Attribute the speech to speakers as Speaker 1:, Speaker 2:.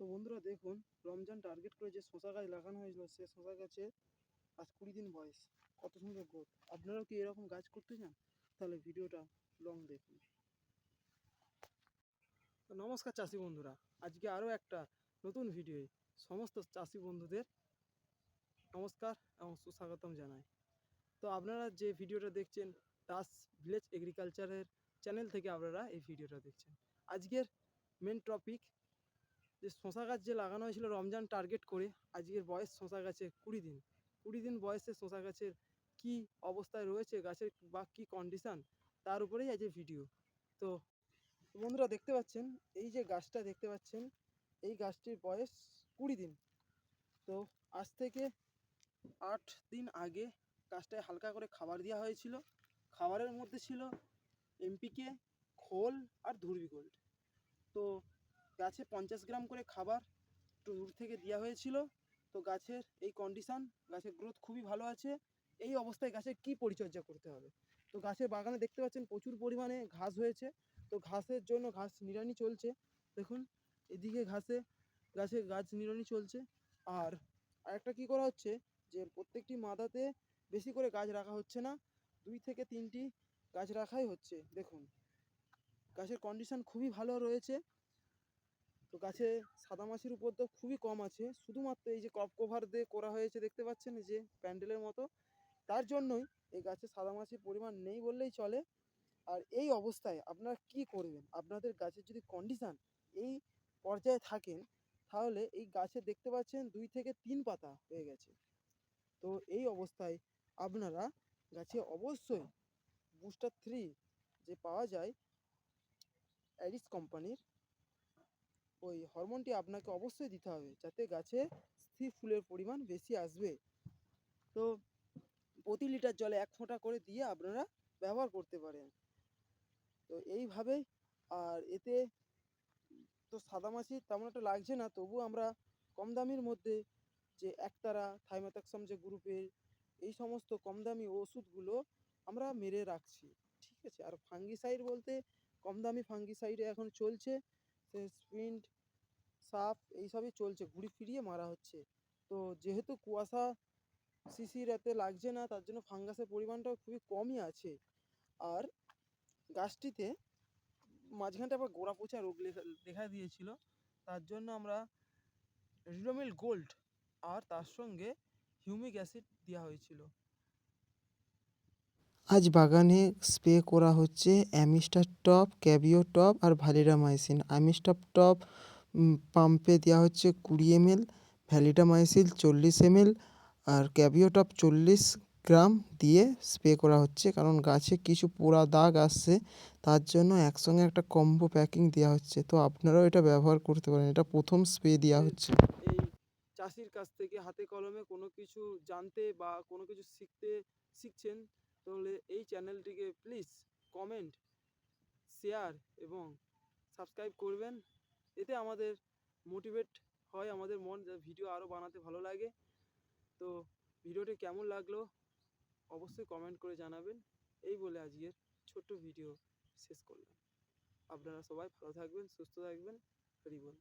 Speaker 1: তো বন্ধুরা দেখুন, রমজান টার্গেট করে যে শশা গাছ লাগানো হয়েছিল, সে শশা গাছে আজ কুড়ি দিন বয়স। কত সুন্দর গ্রোথ আপনারাও কি এরকম গাছ করতে চান? তাহলে ভিডিওটা লং দেখুন। নমস্কার চাষি বন্ধুরা। আজকে আরও একটা নতুন ভিডিওয়ে সমস্ত চাষি বন্ধুদের নমস্কার এবং সুস্বাগতম জানাই। তো আপনারা যে ভিডিওটা দেখছেন, দাস ভিলেজ এগ্রিকালচারের চ্যানেল থেকে আপনারা এই ভিডিওটা দেখছেন। আজকের মেন টপিক যে শশা গাছ যে লাগানো হয়েছিল রমজান টার্গেট করে, আজকের বয়স শশা গাছে কুড়ি দিন। কুড়ি দিন বয়সে শশা গাছের কি অবস্থায় রয়েছে, গাছের বা কী কন্ডিশান তার উপরেই আজ ভিডিও তো বন্ধুরা দেখতে পাচ্ছেন, এই যে গাছটা দেখতে পাচ্ছেন, এই গাছটির বয়স কুড়ি দিন। তো আজ থেকে আট দিন আগে গাছটায় হালকা করে খাবার দেওয়া হয়েছিল। খাবারের মধ্যে ছিল এমপিকে, খোল আর ধুরবি তো গাছে পঞ্চাশ গ্রাম করে খাবার একটু দূর থেকে দেওয়া হয়েছিল। তো গাছের এই কন্ডিশান গাছের গ্রোথ খুবই ভালো আছে। এই অবস্থায় গাছের কি পরিচর্যা করতে হবে? তো গাছের বাগানে দেখতে পাচ্ছেন প্রচুর পরিমাণে ঘাস হয়েছে। তো ঘাসের জন্য ঘাস নিড়ানি চলছে। দেখুন, এদিকে ঘাসে, গাছে গাছ নিড়ানি চলছে। আর আরেকটা কি করা হচ্ছে যে প্রত্যেকটি মাদাতে বেশি করে গাছ রাখা হচ্ছে না। দুই থেকে তিনটি গাছ রাখাই হচ্ছে। দেখুন, গাছের কন্ডিশন খুবই ভালো রয়েছে। তো গাছে সাদা মাছির উপদ্রব খুবই কম আছে। শুধুমাত্র এই যে ক্রপ কভার দিয়ে করা হয়েছে, দেখতে পাচ্ছেন যে প্যান্ডেলের মতো। তার জন্যই এই গাছে সাদা মাছির পরিমাণ নেই বললেই চলে। আর এই অবস্থায় আপনারা কি করবেন? আপনাদের গাছের যদি কন্ডিশান এই পর্যায়ে থাকেন, তাহলে এই গাছে দেখতে পাচ্ছেন দুই থেকে তিন পাতা হয়ে গেছে। তো এই অবস্থায় আপনারা গাছে অবশ্যই বুস্টার থ্রি যে পাওয়া যায় অ্যারিস কোম্পানির ওই হরমোনটি আপনাকে অবশ্যই দিতে হবে যাতে গাছে স্থির ফুলের পরিমাণ বেশি আসবে। তো প্রতি লিটার জলে এক ফোঁটা করে দিয়ে আপনারা ব্যবহার করতে পারেন। তো এইভাবেই আর এতে তো সাদামাছি তেমন একটা লাগছে না, তবু আমরা কম দামির মধ্যে যে একতারা, থাইমাতাক্সাম যে গ্রুপের এই সমস্ত কম দামি ওষুধগুলো আমরা মেরে রাখছি। ঠিক আছে, আর ফাঙ্গিসাইড বলতে কম দামি ফাঙ্গিসাইডে এখন চলছে। সে স্প্রিন্ট সাপ এইসবই চলছে। ঘুরি ফিরিয়ে মারা হচ্ছে। তো যেহেতু কুয়াশা শিশির এতে লাগছে না, তার জন্য ফাঙ্গাসের পরিমাণটাও খুবই কমই আছে। আর গাছটিতে মাঝখানটা আবার গোড়া পচা রোগ দেখা দিয়েছিল। তার জন্য আমরা রিডোমিল গোল্ড আর তার সঙ্গে হিউমিক অ্যাসিড দেওয়া হয়েছিল।
Speaker 2: আজ বাগানে স্প্রে করা হচ্ছে অ্যামিস্টার টপ, ক্যাবিও টপ আর ভ্যালিডামাইসিন। অ্যামিস্টার টপ পাম্পে দেওয়া হচ্ছে কুড়ি এমএল, ভ্যালিডামাইসিন চল্লিশ এমএল আর ক্যাবিও টপ চল্লিশ গ্রাম দিয়ে স্প্রে করা হচ্ছে। কারণ গাছে কিছু পোড়া দাগ আসছে, তার জন্য একসঙ্গে একটা কম্বো প্যাকিং দেওয়া হচ্ছে। তো আপনারাও এটা ব্যবহার করতে পারেন। এটা প্রথম স্প্রে দেওয়া হচ্ছে।
Speaker 1: এই চাষির কাছ থেকে হাতে কলমে কোনো কিছু জানতে বা কোনো কিছু শিখতে শিখছেন তাহলে এই চ্যানেলটিকে প্লিজ কমেন্ট, শেয়ার এবং সাবস্ক্রাইব করবেন। এতে আমাদের মোটিভেট হয়, আমাদের মন যে ভিডিও আরও বানাতে ভালো লাগে। তো ভিডিওটি কেমন লাগল অবশ্যই কমেন্ট করে জানাবেন। এই বলে আজকের ছোট্ট ভিডিও শেষ করলাম। আপনারা সবাই ভালো থাকবেন, সুস্থ থাকবেন। হরি বল।